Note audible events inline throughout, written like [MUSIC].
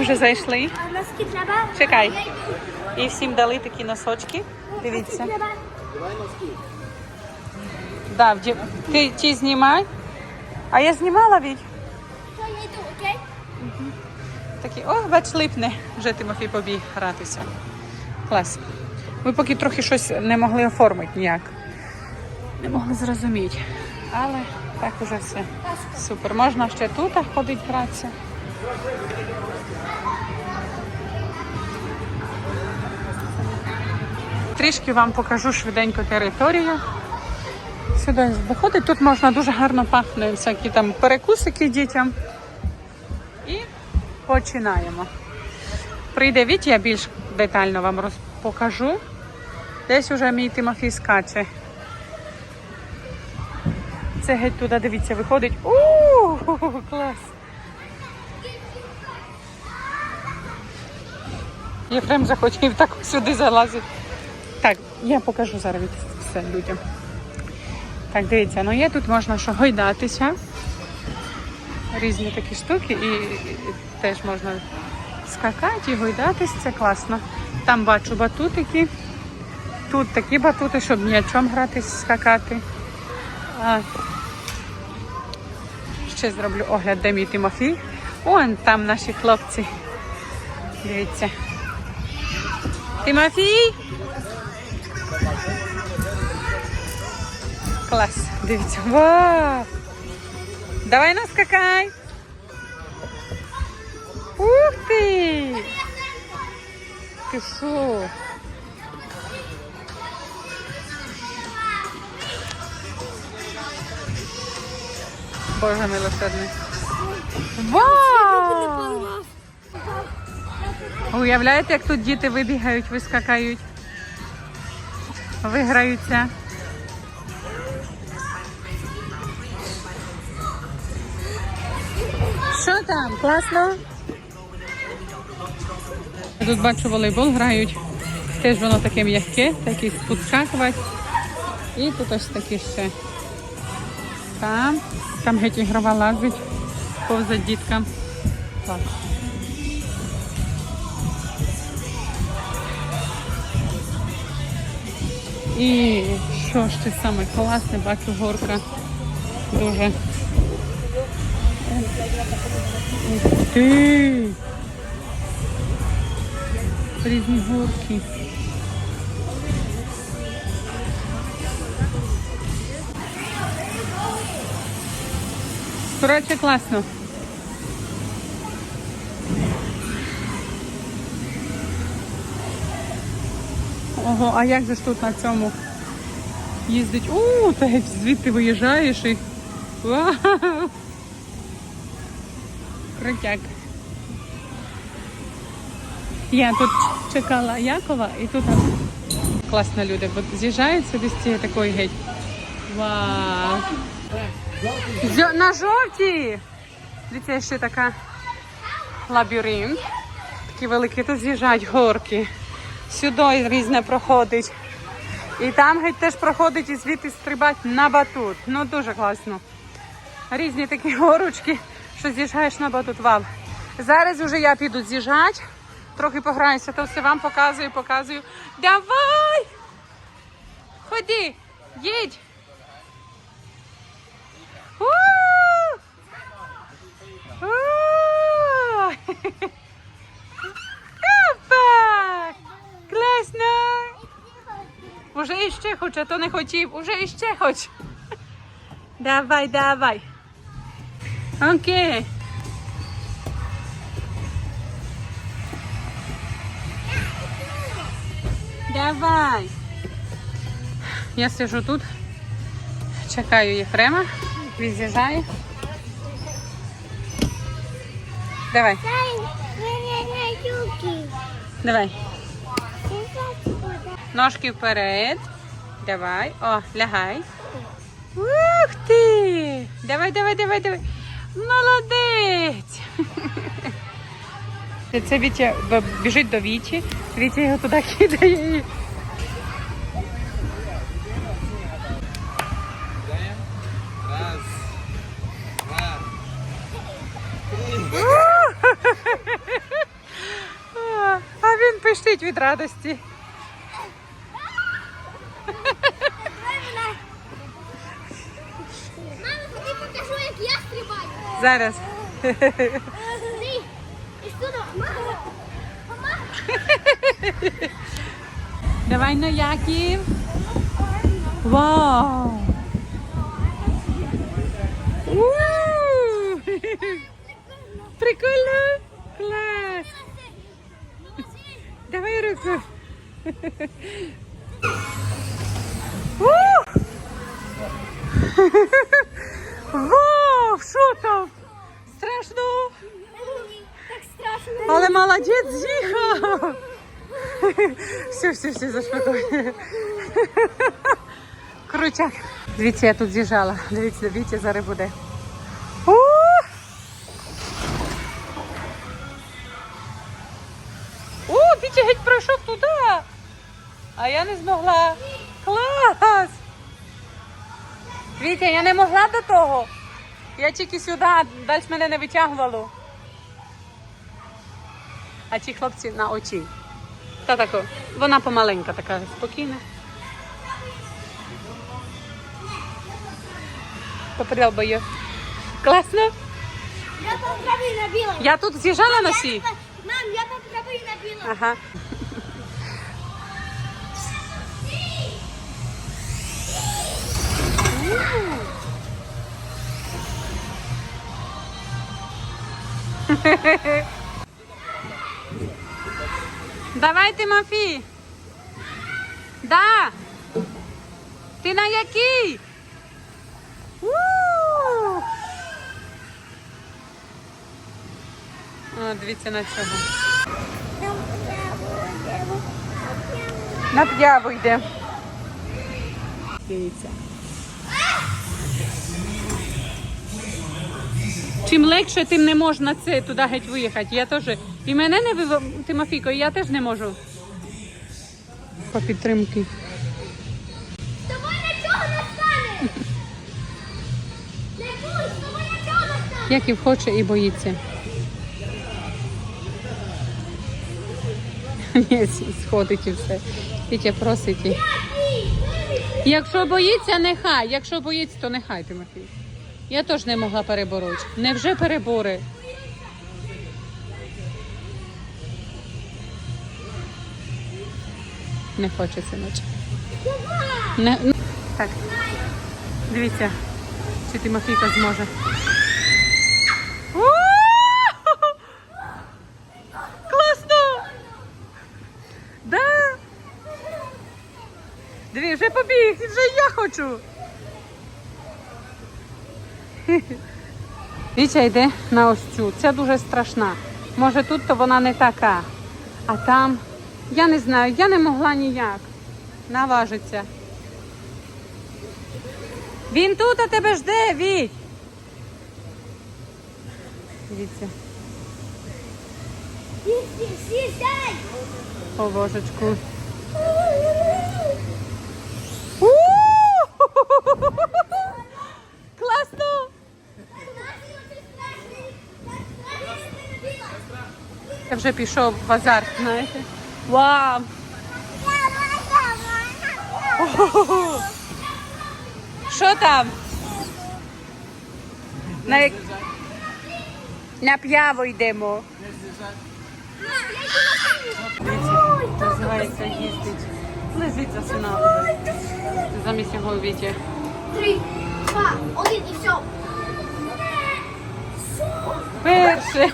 Вже зайшли. Чекай. І всім дали такі носочки. Дивіться. Да, вдів- ти ті знімай. А я знімала від. То я йду, окей? Такі, ох, бач, липне. Вже Тимофій побіг гратися. Клас. Ми поки трохи щось не могли оформити ніяк. Не могли зрозуміти. Але так уже все. Супер. Можна ще тут ходити гратися. Трішки вам покажу швиденько територію. Сюди виходить. Тут можна дуже гарно пахне всякі там перекусики дітям. І починаємо. Прийде Віть, я більш детально вам покажу. Десь уже мій Тимофій скаче. Це геть туди, дивіться, виходить. У клас! Єфрем захотів так сюди залазити. Так, я покажу зараз все людям. Так, дивіться, ну є тут можна що гойдатися. Різні такі штуки і, теж можна скакати і гойдатись, це класно. Там бачу батутики. Тут такі батути, щоб м'ячом гратись, скакати. А, ще зроблю огляд, де мій Тимофій. Вон там наші хлопці. Дивіться. Тимофій! Клас, дивіться. Вау! Давай наскакай! Ух ти! Ти що? Боже милосердний. Вау! Уявляєте, як тут діти вибігають, вискакають, виграються. Що там? Класно? Тут бачу волейбол грають. Теж воно таке м'яке, такі підскакувати. І тут ось такі ще. Там. Там геть ігрова лазить повза діткам. Клас. І що ж це саме класне, бачу горка дуже. Ух ти! Різні горки. Коротше, класно. Ого, а як же ж тут на цьому їздить? У, та геть звідти виїжджаєш і. Вау! Крутяк. Я тут чекала Якова і тут класно люди. Бо з'їжджають сюди з цієї такої геть. Вау! Зьо- На жовтій! Дивіться, ще така лабіринт. Такі великі, тут з'їжджають горки. Сюди різне проходить. І там геть теж проходить і звідти стрибати на батут. Ну дуже класно. Різні такі горочки, що з'їжджаєш на батут. Вау. Зараз вже я піду з'їжджати. Трохи пограюся, то все вам показую, показую. Давай! Ходи, їдь! У! У! Опа! Класно! Уже іще хоч, а то не хотів, уже іще хоч. Давай, давай. Окей. Давай. Я сижу тут, чекаю Єфрема, він з'їжджає. Давай, давай. Ножки вперед. Давай. О, лягай. Ух ти! Давай, давай, давай, давай. Молодець. [LAUGHS] Це Вітя біжить до Віті. Вітя його туди кидає. Раз, два, три. кричить від радості. Мама, ходи покажу, як я стрибаю. Зараз. Давай на Яків. Вау! Прикольно! Клас! Давай руку. Вау! Що там? Страшно! Так страшно. Але молодець з'їхав! Все, все, все, заспокой. Крутяк. Дивіться, я тут з'їжджала. Дивіться, дивіться, зараз буде. У! О, Вітя геть пройшов туди. А я не змогла. Клас! Вітя, я не могла до того. Я тільки сюди, далі мене не витягувало. А ті хлопці на очі. Та тако. Вона помаленька така, спокійна. Поподобає. Класно. Я попробую на білому. Я тут з'їжджала на сі. Мам, я попробую на білому. Ага. [LAUGHS] Давай, Тимофій. Да. Ти на який? О, дивіться на цього. На п'яву йде. Дивіться. Чим легше, тим не можна це туди геть виїхати. Я теж. І мене не вив... Тимофійко, і я теж не можу. По підтримки. Тобою нічого не стане. Не будь, тобою нічого не стане. Яків хоче і боїться. Ні, сходить і все. Тільки просить. і- Якщо боїться, нехай. Якщо боїться, то нехай, Тимофій. Я теж не могла перебороти. Невже перебори? Не хочеться наче. Не, ну, так. Дивіться, чи Тимофійка зможе. Класно! Да! Диви, вже побіг, вже я хочу. [LAUGHS] Вітя йде на ось цю. Ця дуже страшна. Може тут то вона не така. А там, я не знаю, я не могла ніяк. Наважиться. Він тут, а тебе жде, Віть. Дивіться. О, божечку. У! Класно! Я вже пішов в азарт, знаєте. Вау! [LAUGHS] Що там? На, на п'яву йдемо. Називається їздить. Лежить за сина. Замість його віті. Три, два, один і все. Перше.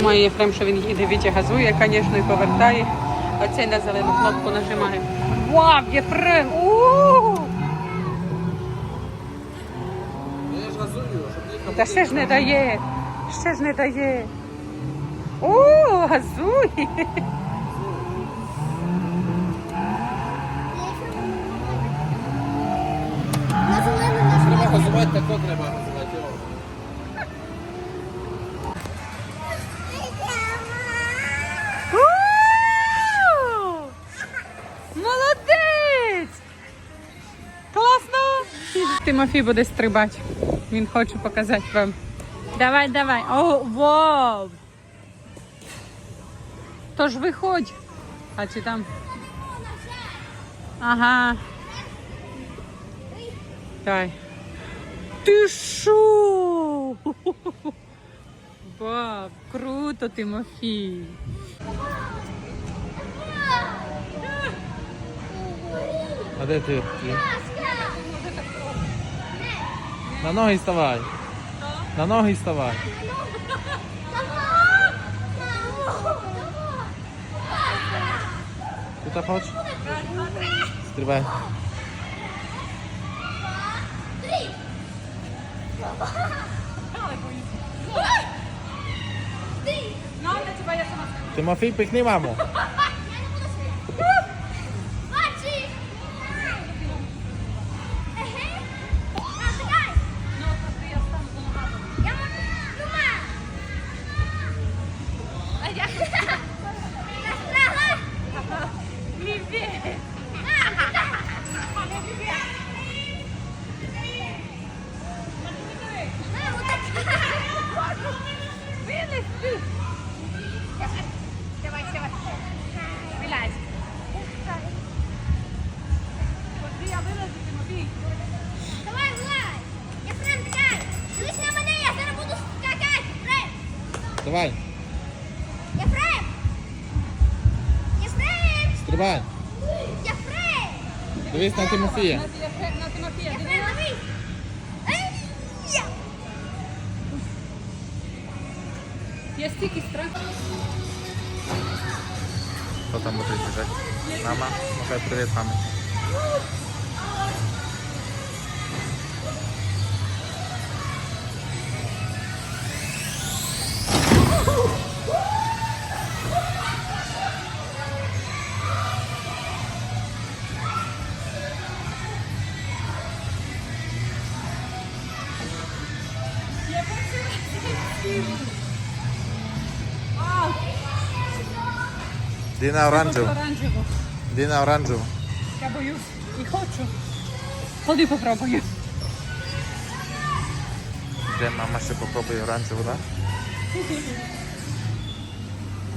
Думаю, Єфрем, що він їде, Вітя газує, звісно, і повертає. Оцей на зелену кнопку нажимає. Вау, Єфрем! У! Я ж газую, щоб. Та ще ж не дає. Ще ж не дає. О, газує. Треба газувати, тако треба газувати. Тимофій буде стрибати. Він хоче показати вам. Давай, давай. О, вау! Тож виходь. А чи там? Ага. Давай. Ти шо? Баб, круто, Тимофій. А де ти? На ноги ставай. На ноги ставай. Тут хоч? Стрибай. Тимофій, пихни маму. Давай, Єфрем. Єфрем. стрибай. Єфрем. Дивись на Тимофія. Єфрем, дивись. Ей, я. Я стільки страх. Хто там буде біжати? Мама, махай привіт мамі. Іди на оранжеву. Оранжево. Іди на оранжеву. Я боюсь і хочу. Ходи попробую. Де мама ще попробує оранжеву, так?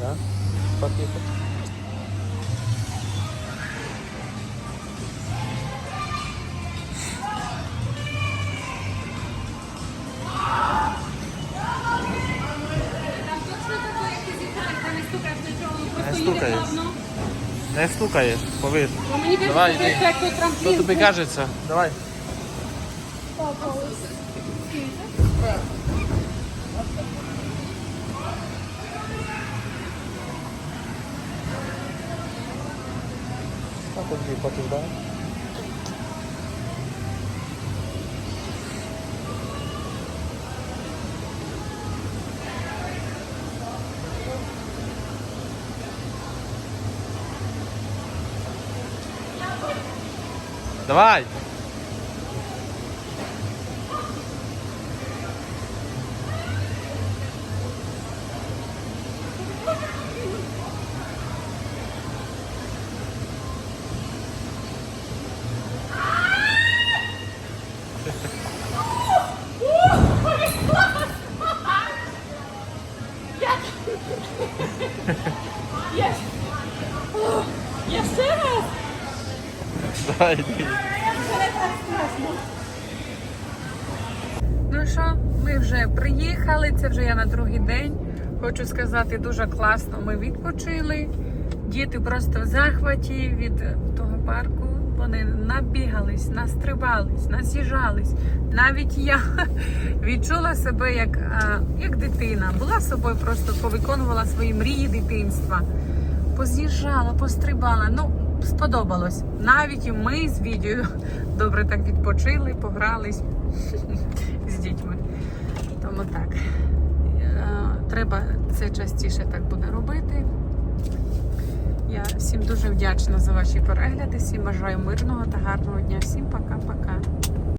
Так? Потихо. Не Не стукаєш, повір. Мені Давай, йди. як той Що трамплін. тобі кажеться? Давай. Так, от дві хочеш, так? Давай! Я ще раз. Давай, Ну що, ми вже приїхали. Це вже я на другий день. Хочу сказати, дуже класно. Ми відпочили. Діти просто в захваті від того парку. Вони набігались, настрибались, насіжались. Навіть я [LAUGHS] відчула себе як, як дитина. Була собою, просто повиконувала свої мрії дитинства. Поз'їжджала, пострибала. Ну, сподобалось. Навіть і ми з відео добре так відпочили, погрались з дітьми. Тому так. Е, Треба це частіше так буде робити. Я всім дуже вдячна за ваші перегляди. Всім бажаю мирного та гарного дня. Всім пока-пока.